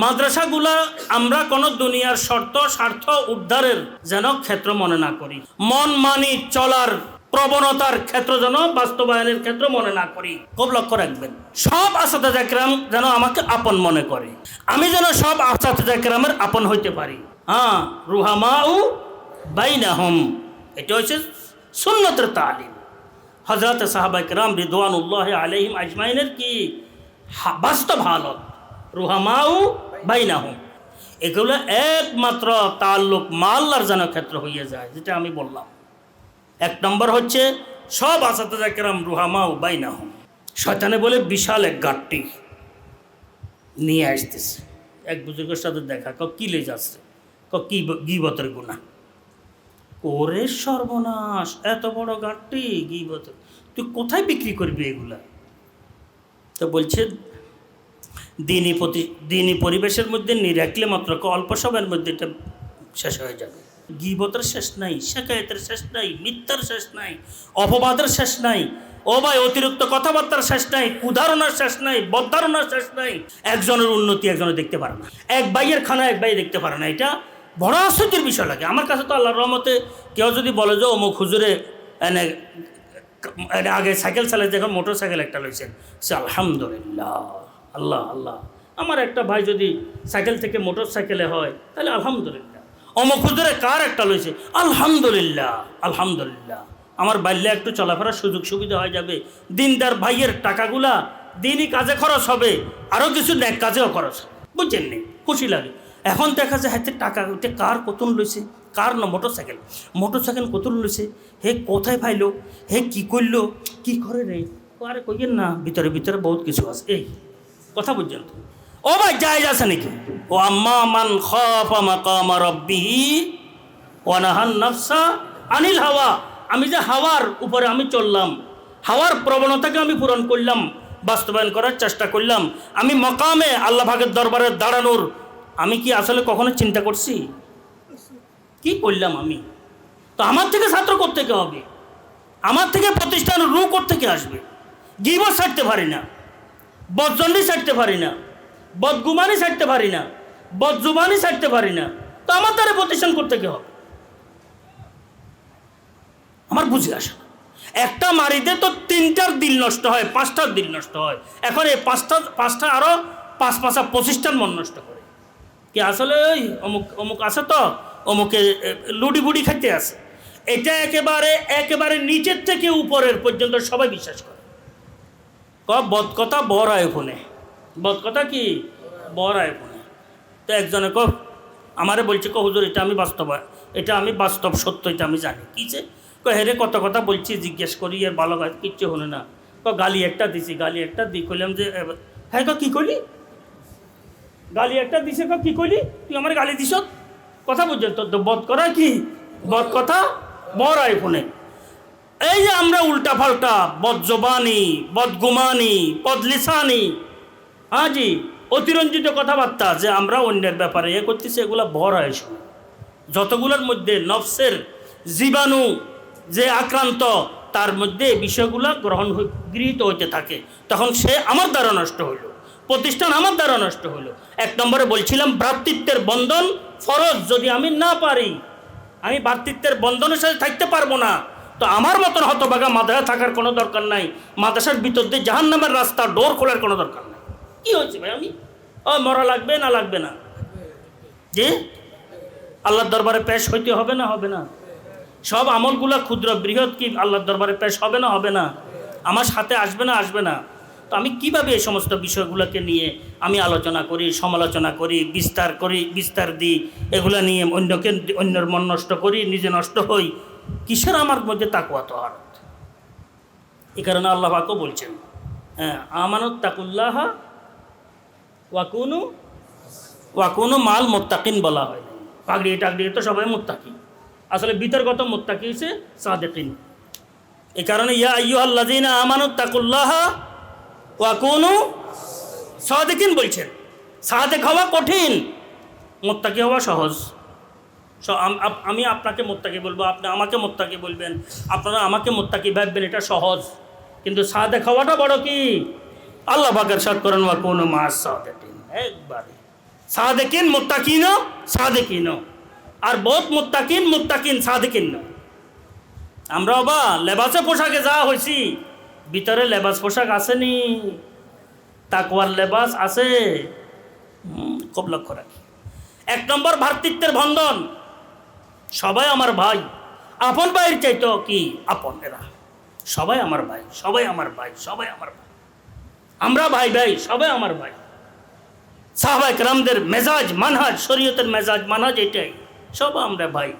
মাদ্রাসাগুলা আমরা কোনো দুনিয়ার শর্ত, স্বার্থ উদ্ধারের যেন ক্ষেত্র মনে না করি। মন মানি চলার প্রবণতার ক্ষেত্র যেন বাস্তবায়নের ক্ষেত্র মনে না করি। খুব লক্ষ্য রাখবেন। সব আসাদা জাকরাম যেন আমাকে আপন মনে করে। আমি যেন সব আসাদা জাকরামের আপন হইতে পারি। হ্যাঁ রুহামাউ বাইনাহুম। এটা হচ্ছে সুন্নতের তালিম। হজরত সাহাবাই রাম রিদওয়ানুল্লাহ আলহিম আজমাইনের কি? বাস্তব হালত। রুহামাউ বাইনাহুম এগুলো একমাত্র তাল্লুক মাল্লার যেন ক্ষেত্র হইয়া যায়, যেটা আমি বললাম। এক নম্বর হচ্ছে, সব আসাতে জাকেরাম রুহামাউ বাইনাহুম শয়তানে বলে বিশাল এক গাঠটি নিয়ে আসতেছে। এক বুজুর্গের সাথে দেখা ক কি লে যাচ্ছে ক কি গিবতের গুণা ওরে সর্বনাশ, এত বড় গাঠটি গিবত তুই কোথায় বিক্রি করবি এগুলা? তো বলছে দিনই প্রতি দিনই পরিবেশের মধ্যে নিরাখলে মাত্র অল্প সময়ের মধ্যে এটা শেষ হয়ে যাবে। গিবতের শেষ নাই শেখায়তের শেষ নাই, মিথ্যার শেষ নাই, অপবাদের শেষ নাই, ও ভাই অতিরিক্ত কথাবার্তার শেষ নাই, উদাহরণের শেষ নাই, বদ্ধারণার শেষ নাই, একজনের উন্নতি একজনের দেখতে পারে না। এক ভাইয়ের খানা এক ভাই দেখতে পারে না, এটা বড় আশ্চর্যের বিষয় লাগে। আমার কাছে তো আল্লাহর রহমতে কেউ যদি বলে যে, অমুক হুজুরে এনে আগে সাইকেল চালাই দেখুন মোটর সাইকেল একটা লইছেন। সে আলহামদুলিল্লাহ। আল্লাহ আল্লাহ। আমার একটা ভাই যদি সাইকেল থেকে মোটর সাইকেলে হয়, তাহলে আলহামদুলিল্লাহ। অমুক হুজুরে কার একটা লইছে? আলহামদুলিল্লাহ আলহামদুলিল্লাহ। আমার বাল্যে একটু চলাফেরার সুযোগ সুবিধা হয়ে যাবে। দিনদার ভাইয়ের টাকাগুলা দিনই কাজে খরচ হবে, আরও কিছু ন্যাক কাজেও খরচ হবে। বুঝছেন নি? খুশি লাগে। এখন দেখা যায়, হাতে টাকা উঠে কার কতন লইছে? কার না মোটর সাইকেল মোটর সাইকেল কতন লইছে? হে কোথায় পাইলো? হে কি করল? কি করে রে? আরে কইয়েন না, ভিতরে ভিতরে বহুত কিছু আছে। এই কথা বুঝছেন? তো ও ভাই যায় আছে নাকি? ও আম্মা মান খাফা মাকামা নাহান নাফসা আনিল হাওয়া। আমি যে হাওয়ার উপরে আমি চললাম, হাওয়ার প্রবণতাকে আমি পূরণ করলাম, বাস্তবায়ন করার চেষ্টা করলাম, আমি মকামে আল্লাহ ভাগের দরবারে দাঁড়ানোর, আমি কি আসলে কখনো চিন্তা করছি? কি করলাম আমি? তো আমার থেকে ছাত্র থেকে হবে? আমার থেকে প্রতিষ্ঠান রু থেকে আসবে? গিবর ছাড়তে পারি না। বদজন্ডি ছাড়তে পারি না, বদগুমানি ছাড়তে পারি না, বদজুবানি ছাড়তে পারি না। তো আমার দ্বারা প্রতিষ্ঠান করতে কে হবে? আমার বুঝে আসে একটা মারিতে তো তিনটার দিল নষ্ট হয়, পাঁচটার দিল নষ্ট হয়। এখন এই পাঁচটা পাঁচটা আরও পাঁচ পাঁচটা পঁচিশটার মন নষ্ট করে। কি আসলে ওই অমুক অমুক আছে তো, অমুকে লুডি বুডি খাইতে আছে। এটা একেবারে একেবারে নিচের থেকে উপরের পর্যন্ত সবাই বিশ্বাস করে। ক বর আইফোনে বদ কথা কি? বর আয় ফোনে তো একজনে ক আমারে বলছে ক হুজুর এটা আমি বাস্তব এটা আমি বাস্তব সত্য, এটা আমি জানি। কিছে ক হেরে কত কথা বলছি, জিজ্ঞেস করি আর ভালো কাজ কিচ্ছু হলো না। ক গালি একটা দিছি, গালি একটা দি কইলাম যে হ্যাঁ ক কী করলি গালি একটা দিছে ক কি কইলি? তুই আমার গালি দিস কথা বুঝছ? তোর তো বদ করা কি? বদ কথা বর আইফোনে এই যে আমরা উল্টা পাল্টা বদজবানি বদগুমানি, বদলিসানি হ্যাঁ জি, অতিরঞ্জিত কথাবার্তা যে আমরা অন্যের ব্যাপারে এ করতেছি, এগুলা ভর আয়সন যতগুলোর মধ্যে নফসের জীবাণু যে আক্রান্ত, তার মধ্যে বিষয়গুলো গ্রহণ গৃহীত হইতে থাকে। তখন সে আমার দ্বারা নষ্ট হইল, প্রতিষ্ঠান আমার দ্বারা নষ্ট হইল। এক নম্বরে বলছিলাম, ভ্রাতৃত্বের বন্ধন ফরজ, যদি আমি না পারি, আমি ভ্রাতৃত্বের বন্ধনের সাথে থাকতে পারব না। তো আমার মতন হতবাগা মাদ্রাসা থাকার কোনো দরকার নাই। মাদ্রাসার ভিতর দিয়ে জাহান নামের রাস্তা ডোর খোলার কোনো দরকার নাই। কি হয়েছে ভাই আমি? ও, মরা লাগবে না লাগবে না? যে আল্লাহর দরবারে পেশ হইতে হবে না হবে না? সব আমলগুলা ক্ষুদ্র বৃহৎ কি? আল্লাহর দরবারে পেশ হবে না হবে না? আমার সাথে আসবে না আসবে না? তো আমি কীভাবে এই সমস্ত বিষয়গুলোকে নিয়ে আমি আলোচনা করি, সমালোচনা করি, বিস্তার করি, বিস্তার দিই, এগুলা নিয়ে অন্যকে অন্যের মন নষ্ট করি, নিজে নষ্ট হই? কিসের আমার মধ্যে তাকুয়া তো আর এ কারণে আল্লাহ পাকও বলছেন হ্যাঁ আমানত তাকুল্লাহ ওয়াকুনু ওয়াকুনু মাল মোত্তাকিন বলা হয়। পাগড়ি টাগড়ি তো সবাই মোত্তাকি। আসলে বিতর্গত মোত্তাকি হচ্ছে সাদেকিন। এই কারণে ইয়া আইয়ু আল্লাদিনা আমানত তাকুল্লাহ ওয়াকুনু সাদেকিন বলছেন। সাদেক হওয়া কঠিন, মোত্তাকি হওয়া সহজ। আম- আপনাকে মোত্তাকি বলব, আপনি আমাকে মোত্তাকি বলবেন। আপনারা আমাকে মোত্তাকি ভাববেন, এটা সহজ। কিন্তু সাদে খাওয়াটা বড় কি? আল্লাহ বাকের সাদ করেন, ওয়া কোনো মাস সাদেকিন। একবারে। সাদেকিন মুত্তাকিন সাদেকিন আর বহুত মুত্তাকিন মুত্তাকিন, সাদেকিন আমরা বা লেবাসে পোশাকে যা হয়েছি ভিতরে লেবাস পোশাক আসেনি। তাকওয়ার লেবাস আছে। খুব লক্ষ্য রাখি। এক নম্বর ভ্রাতৃত্বের বন্ধন। সবাই আমার ভাই। আপন ভাইয়ের চাইতো কি? আপন এরা সবাই আমার ভাই, সবাই আমার ভাই, সবাই আমার ভাই। আমরা ভাই ভাই, সবাই আমার ভাই। সাহবাইক রামদের মেজাজ, মানহাজ, শরীয়তের মেজাজ, মানহাজ এটাই। সব আমরা ভাই।